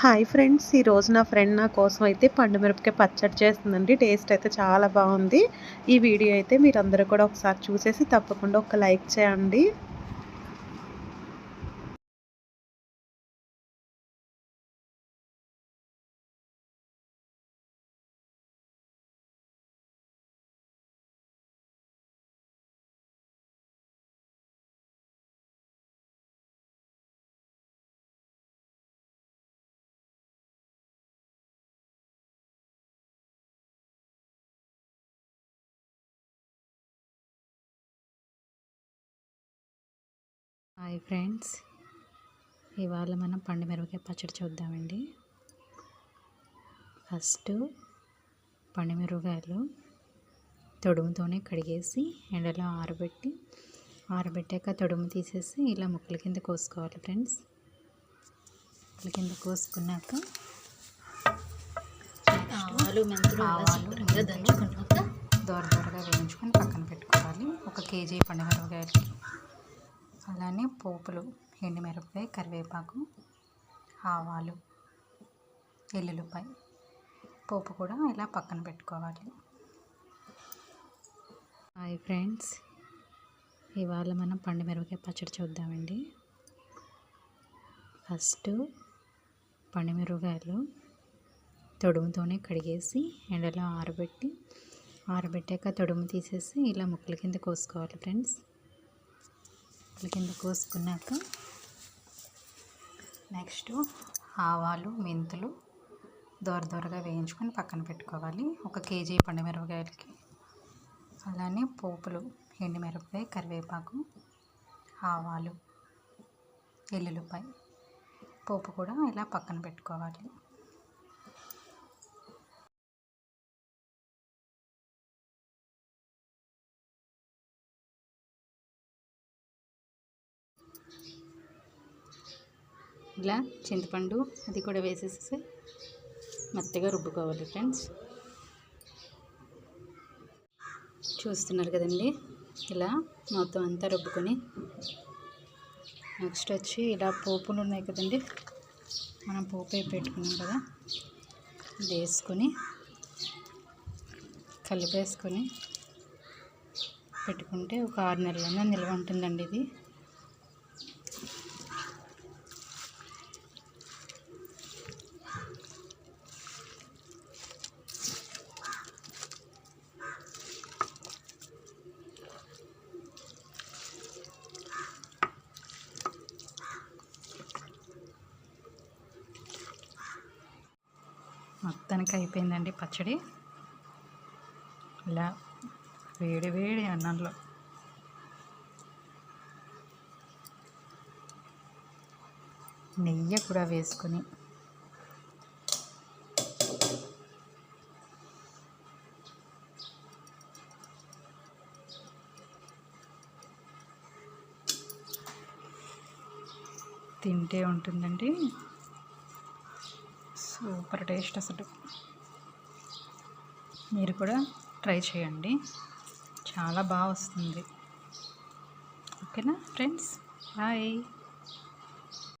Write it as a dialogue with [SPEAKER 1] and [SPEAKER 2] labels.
[SPEAKER 1] Hi friends ఈరోజు నా friend నా కోసం అయితే పండు మిరపకాయ పచ్చడి చేస్తుందండి. టేస్ట్ అయితే చాలా బాగుంది. ఈ వీడియో అయితే మీరందరూ కూడా ఒకసారి చూసేసి తప్పకుండా ఒక లైక్ చేయండి.
[SPEAKER 2] Hi friends. ఇవాళ మనం పండు మిరపకాయ పచ్చడి చూద్దామండి. ఫస్ట్ పండు మిరపకాయలు తొడుముతోనే కడిగేసి ఎండలో ఆరబెట్టి ఆరబెట్టాక తొడుము తీసేసి ఇలా ముక్కల కింద కోసుకోవాలి ఫ్రెండ్స్. ముక్కల కింద కోసుకున్నాక
[SPEAKER 3] ఆవాలు మెంతులు దంచుకున్నాక
[SPEAKER 2] దూర దూరగా వేయించుకొని పక్కన పెట్టుకోవాలి. ఒక కేజీ పండు మిరపకాయలకి అలానే పోపులు ఎండుమిరపకాయ కరివేపాకు ఆవాలు ఎల్లుల్లిపాయ. పోపు కూడా ఇలా పక్కన పెట్టుకోవాలి. హాయ్ ఫ్రెండ్స్ ఇవాళ మనం పండు మిరపకాయ పచ్చడి చూద్దామండి. ఫస్ట్ పండు మిరపకాయలు తొడుముతోనే కడిగేసి ఎండలో ఆరబెట్టి ఆరబెట్టాక తొడుము తీసేసి ఇలా ముక్కల కింద కోసుకోవాలి ఫ్రెండ్స్. ముక్కల కింద కోసుకున్నాక నెక్స్ట్ ఆవాలు మెంతులు దోర దోరగా వేయించుకొని పక్కన పెట్టుకోవాలి. ఒక కేజీ పండుమిరపకాయలకి అలానే పోపులు ఎండుమిరపకాయ కరివేపాకు ఆవాలు ఎల్లుల్లిపాయ. పోపు కూడా ఇలా పక్కన పెట్టుకోవాలి. ఇలా చింతపండు అది కూడా వేసేసి మెత్తగా రుబ్బుకోవాలి ఫ్రెండ్స్. చూస్తున్నారు కదండి? ఇలా మొత్తం అంతా రుబ్బుకొని నెక్స్ట్ వచ్చి ఇలా పోపులు ఉన్నాయి కదండి? మనం పోపు పెట్టుకున్నాం కదా? ఇది వేసుకొని కలిపేసుకొని పెట్టుకుంటే ఒక ఆరు నెలలైనా నిల్వ ఉంటుందండి ఇది. మొత్తానికి అయిపోయిందండి పచ్చడి. ఇలా వేడి వేడి అన్నంలో. నెయ్యి కూడా వేసుకొని. తింటే ఉంటుందండి. సూపర్ టేస్ట్ అసలు. మీరు కూడా ట్రై చేయండి. చాలా బాగా వస్తుంది. ఓకేనా ఫ్రెండ్స్? బాయ్.